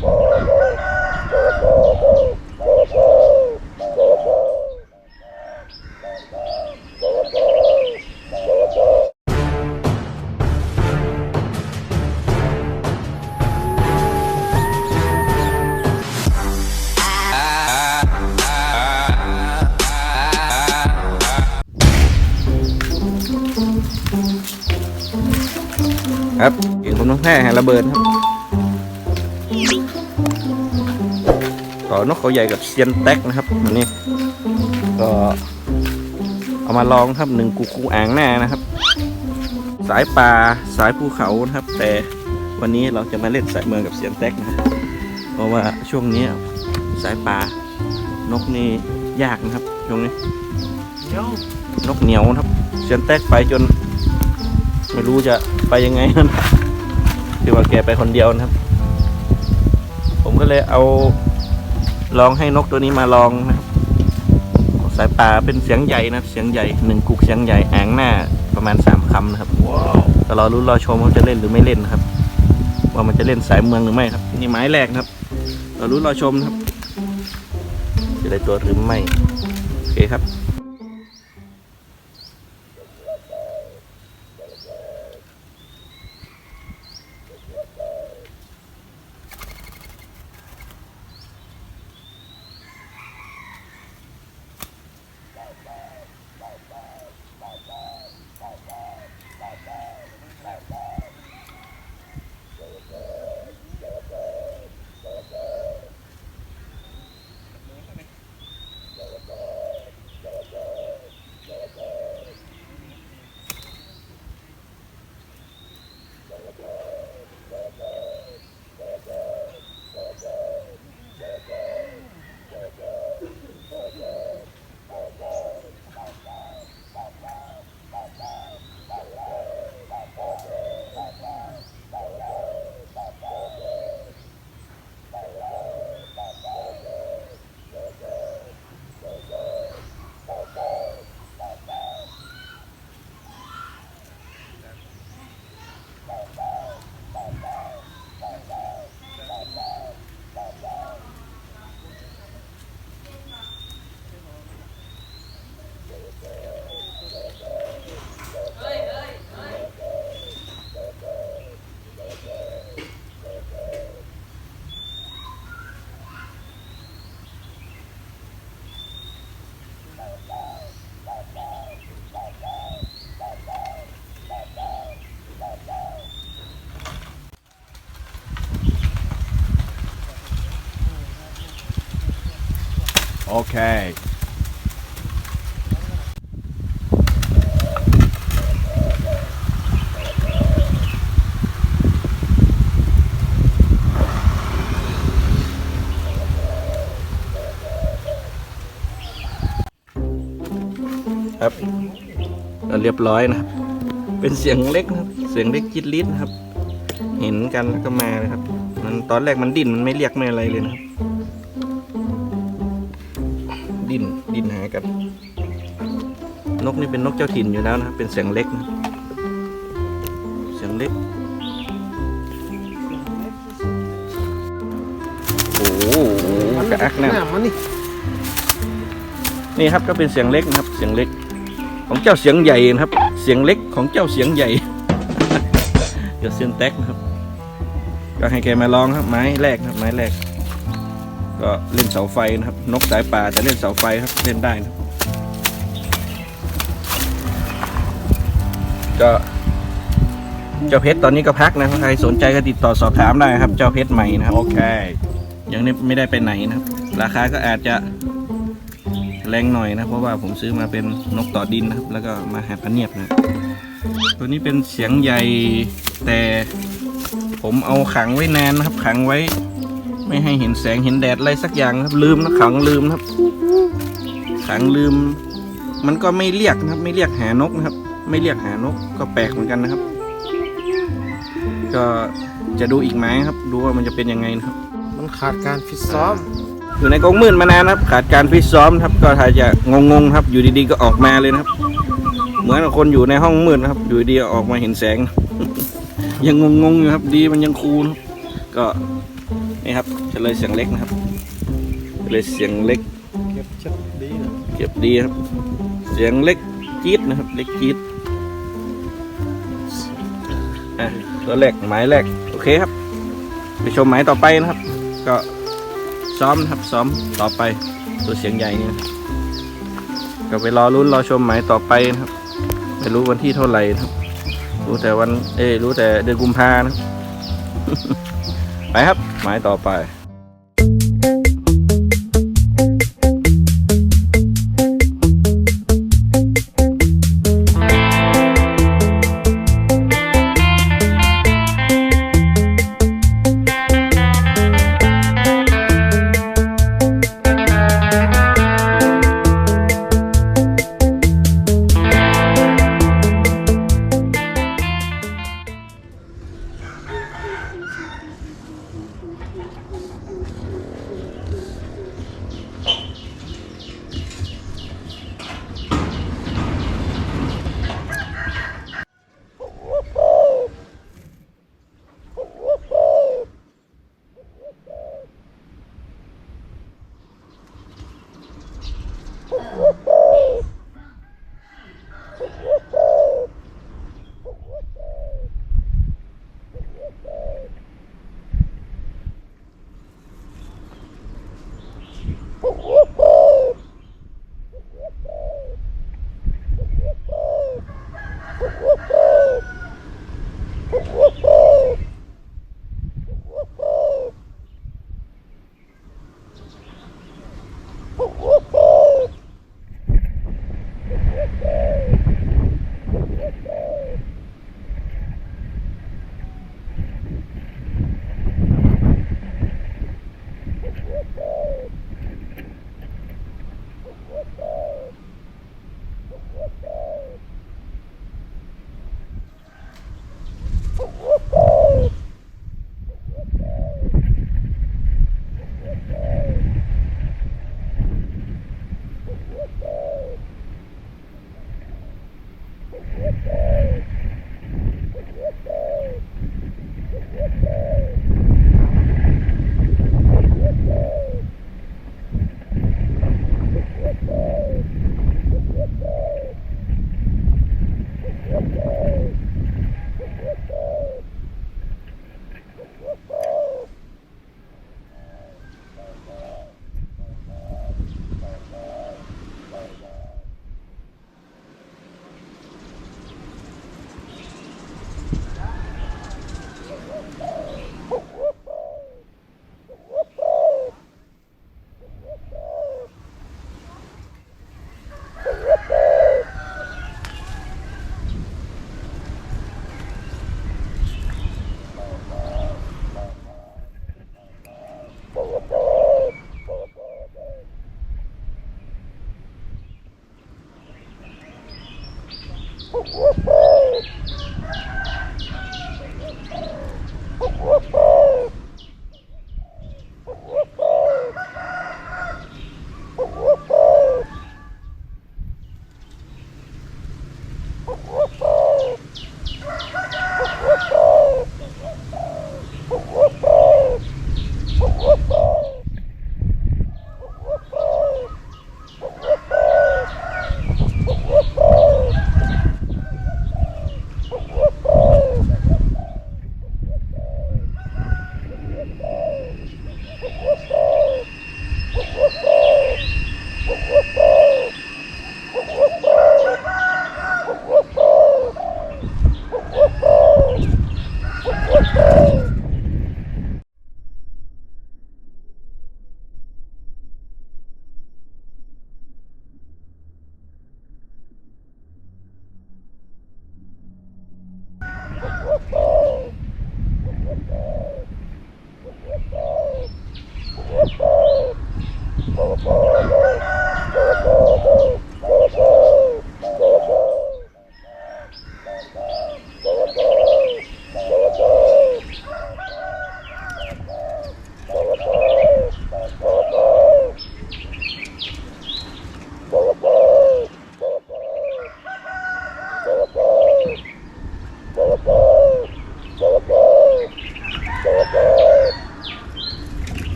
ค ใหญ่กับเซียนแท็กนะครับวันนี้ก็เอามาลองครับหนึ่งกูกูอ่างหน้านะครับ สายป่าสายภูเขานะครับ แต่วันนี้เราจะมาเล่นสายเมืองกับเซียนแท็กนะครับ เพราะว่าช่วงนี้สายป่านกนี่ยากนะครับช่วงนี้นกเหนียวนะครับเซียนแท็กไปจน ไม่รู้จะไปยังไงนั่นคือว่าแกไปคนเดียวนะครับ ผมก็เลยเอา ลองให้นกตัวนี้มาลองนะครับสายป่าเป็นเสียงใหญ่นะครับเสียงใหญ่หนึ่งกุกเสียงใหญ่อ่างหน้าประมาณสามคำนะครับแต่รอรุ้นรอชมว่าจะเล่นหรือไม่เล่นนะครับ ว่ามันจะเล่นสายเมืองหรือไม่ครับ นี่ไม้แรกนะครับรอรุ้นรอชมนะครับจะได้ตัวหรือไม่โอเคครับ Okay. ครับเรียบร้อยนะครับ เป็นเสียงเล็กนะครับ เสียงเล็กจิตลิดนะครับ เห็นกันแล้วก็มาเลยครับ มันตอนแรกมันดิ้นมันไม่เรียกไม่อะไรเลยนะครับ ดิ้นดิ้นหากัน นกนี่เป็นนกเจ้าถิ่นอยู่แล้วนะครับเป็นเสียงเล็กนะครับเสียงเล็กโอ้โหกระอักนะมันนี่นี่ครับก็เป็นเสียงเล็กนะครับ เสียงเล็ก ของเจ้าเสียงใหญ่นะครับ เสียงเล็กของเจ้าเสียงใหญ่เดี๋ยวเสียงแท็กนะครับ ก็ให้แกมาลองครับไม้แรกนะครับไม้แรก ก็เล่นเสาไฟนะครับ นกสายป่าแต่เล่นเสาไฟครับเล่นได้นะครับก็เจ้าเพชรตอนนี้ก็พักนะครับใครสนใจก็ติดต่อสอบถามได้ครับ เจ้าเพชรใหม่นะครับ Okay. ยังไม่ได้ไปไหนนะครับ ราคาก็อาจจะแรงหน่อยนะเพราะว่าผมซื้อมาเป็นนกต่อดินนะครับ แล้วก็มาแฮปเนียบนะตัวนี้เป็นเสียงใหญ่แต่ผมเอาขังไว้นานนะครับ ขังไว้ ไม่ให้เห็นแสงเห็นแดดอะไรสักอย่างนะครับ ลืมนะขังลืมนะครับขังลืม มันก็ไม่เรียกนะครับ ไม่เรียกหานกนะครับ ไม่เรียกหานกก็แปลกเหมือนกันนะครับ ก็จะดูอีกไหมครับ ดูว่ามันจะเป็นยังไงนะครับ มันขาดการฟิตซ้อม อยู่ในกองมืดมานานนะครับ ขาดการฟิตซ้อมนะครับ ก็ถ้าจะงงๆครับ อยู่ดีๆก็ออกมาเลยนะครับ เหมือนกับคนอยู่ในห้องมืดนะครับ อยู่ดีๆออกมาเห็นแสง ยังงงๆอยู่ครับ ดีมันยังคูลนะครับก็ นี่ครับเฉลยเสียงเล็กนะครับเฉลยเสียงเล็ก เก็บชัดดีนะเก็บดีครับ เสียงเล็กจี๊ดนะครับ เล็กจี๊ดอะตัวแรกหมายแรกโอเคครับ ไปชมหมายต่อไปนะครับ ก็ซ้อมนะครับซ้อมต่อไป ตัวเสียงใหญ่เนี่นะก็ไปรอลุ้นรอชมหมายต่อไปนะครับไม่รู้วันที่เท่าไหร่นะครับ รู้แต่วัน เอ้รู้แต่เดือนกุมภานะครับ ไปครับ หมายต่อไป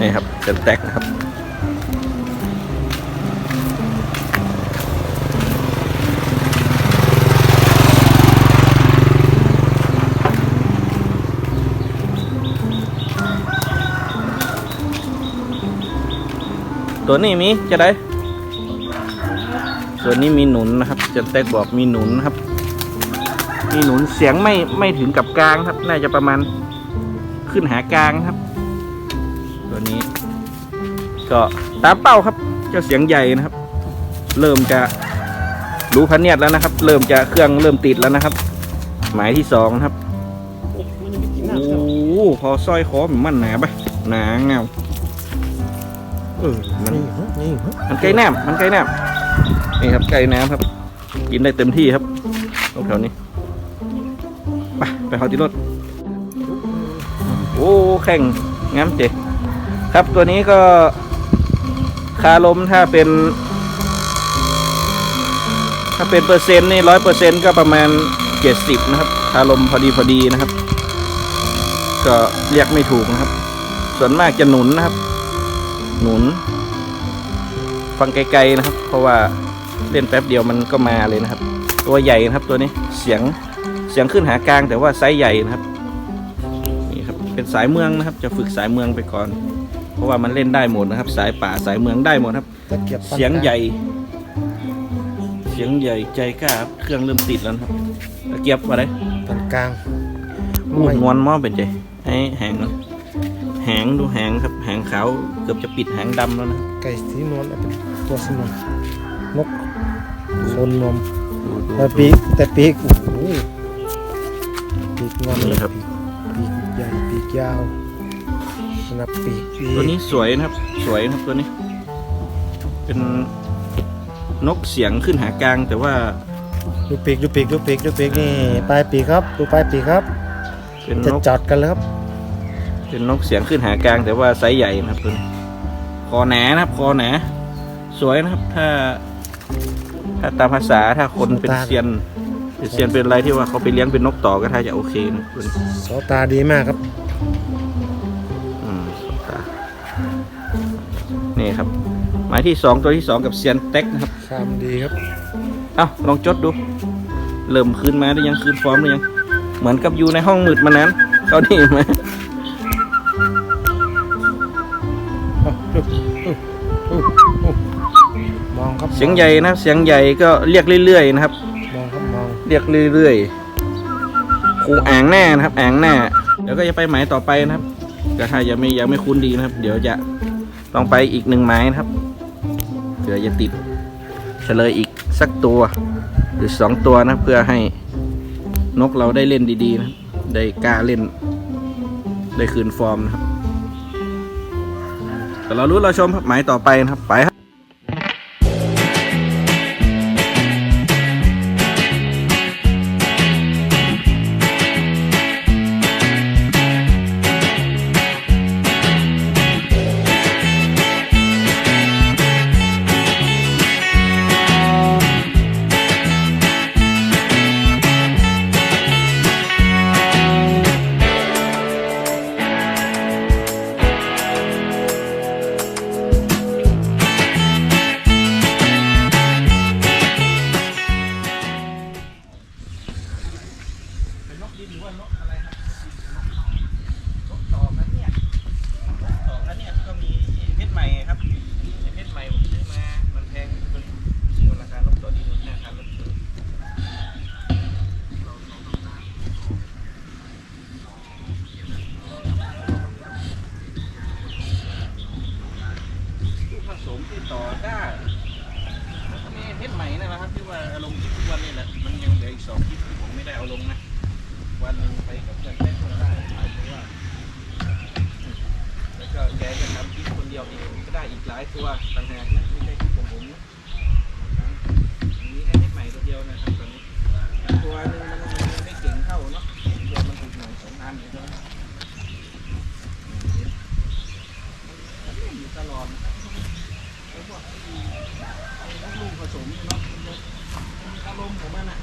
นี่ครับเซนแตกนะครับตัวนี้มีจะได้ ส่วนนี้มีหนุนนะครับ จะแตกบอกมีหนุนนะครับ มีหนุนเสียงไม่ไม่ถึงกับกลางครับ น่าจะประมาณขึ้นหากลางครับ ตัวนี้ ก็ตามเป้าครับเจ้าเสียงใหญ่นะครับ เริ่มจะรู้พันเนียดแล้วนะครับ เริ่มจะเครื่องเริ่มติดแล้วนะครับ หมายที่สองนะครับโอ้โหพอสร้อยคอมันหนาไปหนาเงาเออมันนี่ฮะนี่ฮะมันไก่น้ำมันไก่น้ำนี่ครับไก่น้ำครับ กินได้เต็มที่ครับตรงแถวนี้ ไปไปหอที่รถ โอ้ แข่งงั้นเจครับตัวนี้ก็คาลมถ้าเป็น ถ้าเป็นเปอร์เซ็นต์นี่ร้อยเปอร์เซ็นต์ก็ประมาณเจ็ดสิบนะครับคาลมพอดีพอดีนะครับ ก็เรียกไม่ถูกนะครับ ส่วนมากจะหนุนนะครับ หนุน ฟังไกลๆนะครับ เพราะว่าเล่นแป๊บเดียวมันก็มาเลยนะครับ ตัวใหญ่นะครับตัวนี้เสียง เสียงขึ้นหากลางแต่ว่าไซส์ใหญ่นะครับนี่ครับเป็นสายเมืองนะครับ จะฝึกสายเมืองไปก่อน เพราะว่ามันเล่นได้หมดนะครับ สายป่าสายเมืองได้หมดครับตะเกียบปานเสียงใหญ่ เสียงใหญ่ใจกล้าครับเครื่องเริ่มติดแล้วนะครับตะเกียบอะไรปานกลางมูนวลม้อเป็นใจให้แหงนะแหงดูแหงครับแหงขาวเกือบจะปิดแหงดำแล้วนะครับไก่สีนวลเอาเป็นตัวสนวลนกโคนนวมดูดูแต่ปีกแต่ปีกโอ้โหปีก งอนนี่ครับปีกใหญ่ปีกยาวนับปีกปีกตัวนี้สวยนะครับ สวยนะครับตัวนี้ เป็นนกเสียงขึ้นหากลาง แต่ว่าดูปีกดูปีกดูปีกดูปีกนี่ปลายปีกครับดูปลายปีกครับเป็นจะนกจอดกันแล้วครับเป็นนกเสียงขึ้นหากลาง แต่ว่าไซส์ใหญ่นะครับตัวนี้คอหนานะครับคอหนาสวยนะครับถ้า ถ้าตามภาษาถ้าคนเป็นเซียน เป็นเซียนเป็นอะไรที่ว่าเขาไปเลี้ยงเป็นนกต่อก็ถ้าจะโอเคนะตัวนี้สอตาดีมากครับอืมสองตานี่ครับ หมายที่สองตัวที่สองกับเซียนเต็กนะครับชามดีครับเอ้าลองจดดู เริ่มคืนมาได้ยังคืนฟอร์มได้ยังเหมือนกับอยู่ในห้องมืดมานานเขานี่ไหมมองครับเสียงใหญ่นะครับเสียงใหญ่ก็เรียกเรื่อยๆนะครับ เรียกเรื่อยๆครูอ่างหน้านะครับ อ่างหน้า เดี๋ยวก็จะไปหมายต่อไปนะครับแต่ถ้ายังไม่ยังไม่คุ้นดีนะครับ เดี๋ยวจะลองไปอีกหนึ่งไม้นะครับเผื่อจะติดเฉลยอีกสักตัว หรือสองตัวนะเพื่อให้นกเราได้เล่นดีๆนะได้กล้าเล่น ได้คืนฟอร์มนะครับแต่เรารู้เราชมครับหมายต่อไปนะครับไป ลูกผสมเนาะอารมณ์ของมันอะ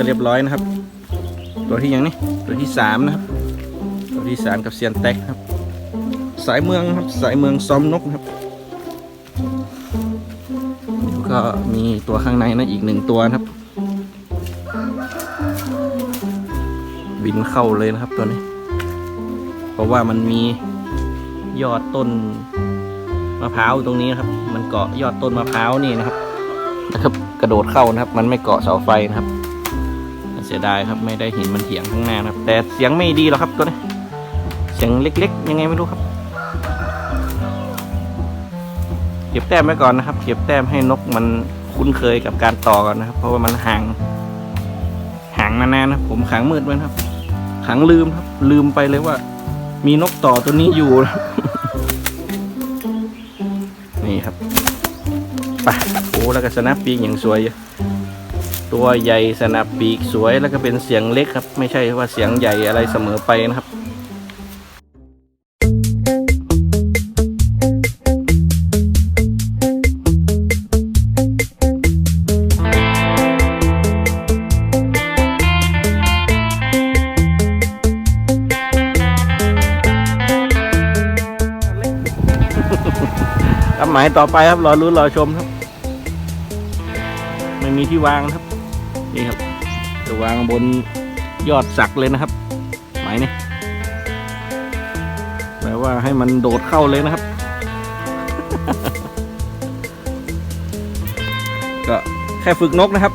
ก็เรียบร้อยนะครับ ตัวที่ยังนี่ตัวที่สามนะครับ ตัวที่สามกับเซียนแต็กครับ สายเมืองครับสายเมืองซ้อมนกครับแล้วก็มีตัวข้างในนะอีกหนึ่งตัวนะครับ บินเข้าเลยนะครับตัวนี้ เพราะว่ามันมียอดต้นมะพร้าวตรงนี้นะครับ มันเกาะยอดต้นมะพร้าวนี่นะครับนะครับ กระโดดเข้านะครับ มันไม่เกาะเสาไฟนะครับ สียดายครับไม่ได้เห็นมันเถียงข้างหน้านะครับ แต่เสียงไม่ดีหรอกครับตัวนี้เสียงเล็ก ๆ ยังไงไม่รู้ครับเก็บแต้มไว้ก่อนนะครับ เก็บแต้มให้นกมันคุ้นเคยกับการต่อก่อนนะครับ เพราะว่ามันห่างห่างมานานนะผมขังมืดไว้นะครับ ขังลืมครับ ลืมไปเลยว่า มีนกต่อตัวนี้อยู่นะนี่ครับไปโอ้แล้วก็สนับปีกอย่างสวยอยู่ ตัวใหญ่สนับปีกสวยแล้วก็เป็นเสียงเล็กครับ ไม่ใช่ว่าเสียงใหญ่อะไรเสมอไปนะครับรับหมายต่อไปครับ รอรุ้นรอชมครับ ไม่มีที่วางครับ นี่ครับจะวางบนยอดสักเลยนะครับหมายนี่แปลว่าให้มันโดดเข้าเลยนะครับ ก็แค่ฝึกนกนะครับ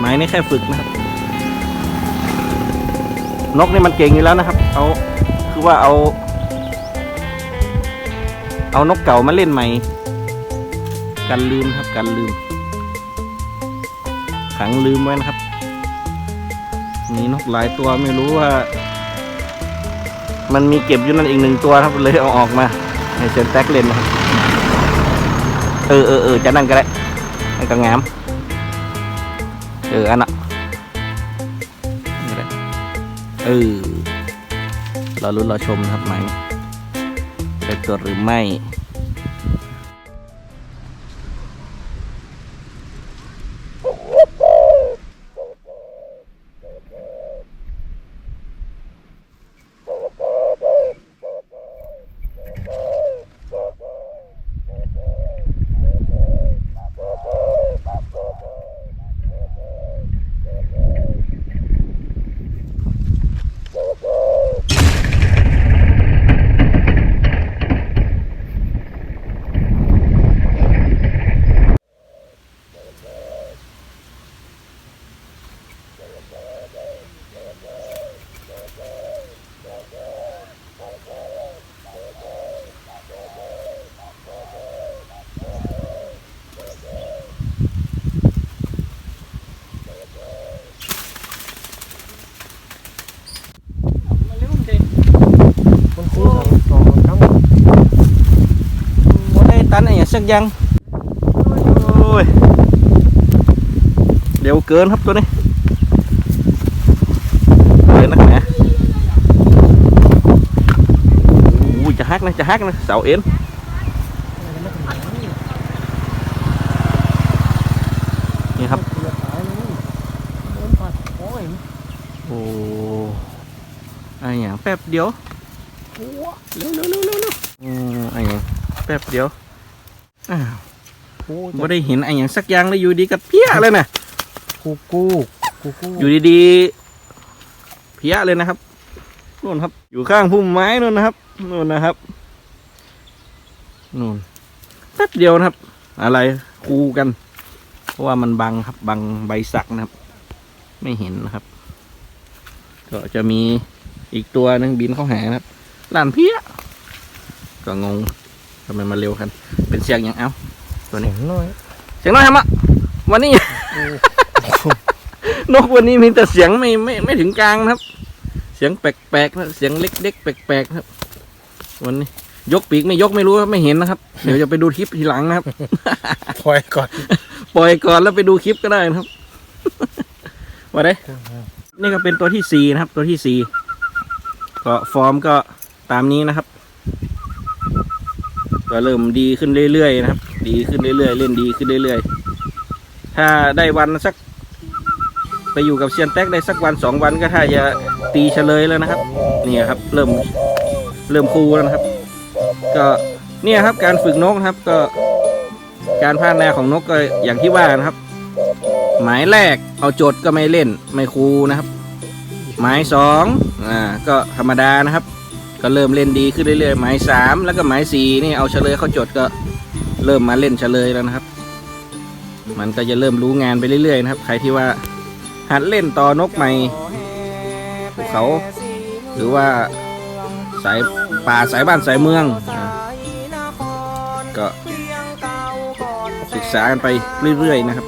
หมายนี่แค่ฝึกนะครับ นกนี่มันเก่งอยู่แล้วนะครับเอาคือว่าเอา เอานกเก่ามาเล่นใหม่ กันลืมครับกันลืม ขังลืมไว้นะครับ มีนกหลายตัวไม่รู้ว่า มันมีเก็บอยู่นั่นอีกหนึ่งตัวครับเลยเอาออกมาให้เซนแท็กเล่นนะครับเออเออเออจะนั่งก็ได้นั่นก็งาม เอออันน่ะเออเราลุ้นเราชมนะครับไหมจะตัวหรือไม่ สั กอยังโอ้ยเร็วเกินครับตัวนี้เลยนักหนาโอ้ยจะฮักนะจะฮักนะเสาเอ็นนี่ครับเกือบตายเลยโดนปัดโอ้ยโอ้ไอ้อย่างแป๊บเดียวหัวเร็วเร็วเร็วเร็วเร็วอืมไอ้อย่างแป๊บเดียว อ้าวกูไม่ได้เห็นไอ้อย่างสักอย่างเลยอยู่ดีกับเพี้ยเลยนะกูกูกูกูอยู่ดีๆ เพี้ยเลยนะครับนู่นครับ อยู่ข้างพุ่มไม้นู่นนะครับนู่นนะครับนู่นแป๊บเดียวนะครับ อะไรคูกัน เพราะว่ามันบังครับบังใบสักนะครับ ไม่เห็นนะครับ ก็จะมีอีกตัวหนึ่งบินเข้าหานะครับหลานเพี้ยก็งง ทำไมมาเร็วกัน เป็นเสียงอย่างเอ้าตัวนี้เสียงน้อยเสียงน้อยทำอะวันนี้ นกวันนี้มีแต่เสียงไม่ไม่ไม่ถึงกลางนะครับ เสียงแปลกๆนะเสียงเล็กๆแปลกๆนะครับ วันนี้ ยกปีกไม่ยกไม่รู้ครับไม่เห็นนะครับ เดี๋ยวจะไปดูคลิปทีหลังนะครับถอยก่อน ปล่อยก่อนแล้วไปดูคลิปก็ได้นะครับว่าได้นี่ก็เป็นตัวที่สี่นะครับ ตัวที่สี่ก็ฟอร์มก็ตามนี้นะครับ ก็เริ่มดีขึ้นเรื่อยๆนะครับ ดีขึ้นเรื่อยๆ เล่นดีขึ้นเรื่อยๆ ถ้าได้วันสัก ไปอยู่กับเซียนแท็กได้สักวันสองวันก็ถ้าจะตีเฉลยแล้วนะครับ เนี่ยครับ เริ่มเริ่มคูแล้วนะครับ ก็เนี่ยครับการฝึกนกครับก็การพัฒนาของนกก็อย่างที่ว่านะครับ หมายแรกเอาโจทย์ก็ไม่เล่นไม่คูนะครับ หมายสองอ่าก็ธรรมดานะครับ ก็เริ่มเล่นดีขึ้นเรื่อยๆ หมายสามแล้วก็หมายสี่นี่เอาเฉลยเข้าโจทย์ก็เริ่มมาเล่นเฉลยแล้วนะครับ มันก็จะเริ่มรู้งานไปเรื่อยๆนะครับ ใครที่ว่าหัดเล่นต่อนกใหม่ภูเขา หรือว่าสายป่าสายบ้านสายเมือง ก็ศึกษากันไปเรื่อยๆนะครับ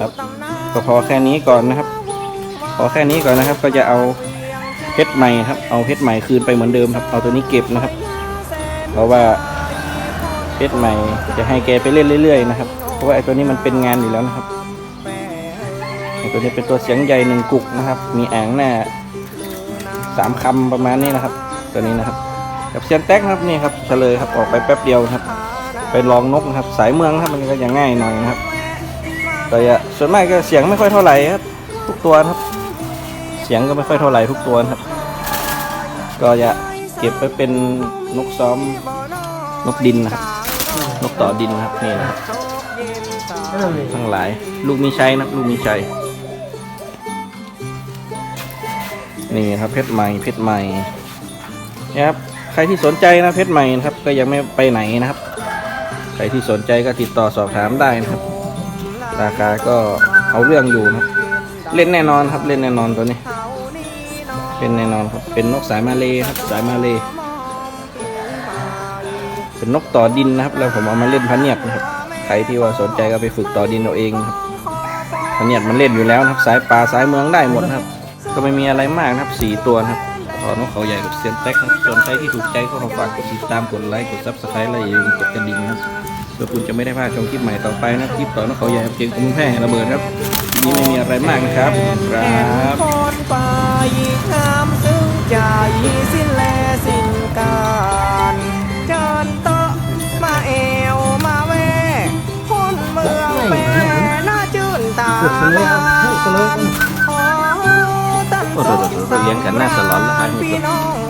ครับก็พอแค่นี้ก่อนนะครับ อแค่นี้ก่อนนะครับ ก็จะเอาเพชรใหม่ครับ เอาเพชรใหม่คืนไปเหมือนเดิมครับ เอาตัวนี้เก็บนะครับ เพราะว่าเพชรใหม่จะให้แกไปเล่นเรื่อยๆนะครับ เพราะว่าไอ้ตัวนี้มันเป็นงานอยู่แล้วนะครับ ไอ้ตัวนี้เป็นตัวเสียงใหญ่หนึ่งกุกนะครับ มีอ่างหน้าสามคำประมาณนี้นะครับ ตัวนี้นะครับ กับเซียนแท็กครับนี่ครับเฉลยครับออกไปแป๊บเดียวครับ ไปลองนกนะครับ สายเมืองครับมันก็จะง่ายหน่อยนะครับแต่ส่วนมากก็เสียงไม่ค่อยเท่าไหร่ครับ ทุกตัวครับ เสียงก็ไม่ค่อยเท่าไหร่ทุกตัวนะครับ ก็จะเก็บไปเป็นนกซ้อมนกดินนะครับ นกต่อดินนะครับนี่นะครับทั้งหลายลูกมีชัยนะครับลูกมีชัยนี่ครับเพชรใหม่เพชรใหม่นะครับใครที่สนใจนะเพชรใหม่นะครับ ก็ยังไม่ไปไหนนะครับ ใครที่สนใจก็ติดต่อสอบถามได้นะครับ ราคาก็เอาเรื่องอยู่นะครับ เล่นแน่นอนครับเล่นแน่นอนตัวนี้ เป็นแน่นอนครับ เป็นนกสายมาเลยครับสายมาเลยเป็นนกต่อดินนะครับ แล้วผมเอามาเล่นพันเนียดนะครับใครที่ว่าสนใจก็ไปฝึกต่อดินเอาเองนะครับพันเนียดมันเล่นอยู่แล้วนะครับ สายป่าสายเมืองได้หมดนะครับ ก็ไม่มีอะไรมากนะครับสี่ตัวนะครับขอนกเขาใหญ่กับเซียนแท็กนะครับส่วนใครที่ถูกใจก็ขอฝากกดติดตามกดไลค์กดซับสไครต์และอย่าลืมกดกระดิ่งนะครับเพื่อคุณจะไม่ได้พลาดชมคลิปใหม่ต่อไปนะครับคลิปต่อนกเขาใหญ่ครับเพียงคุณแพร่ระเบิดครับคลิป นี้ไม่มีอะไรมากนะครับ ครับคนไปงามซึ้งใจสิ้นแลสิ้นการเจิญโตะมาเอวมาแวคนเมืองแปรน่าชื่นตาเกือบเฉลยครับเฮ้ยเฉลยขอตั้งโอ้โหเลี้ยงกันหน้าสลอนแล้วหายหมดพี่เลยน้อง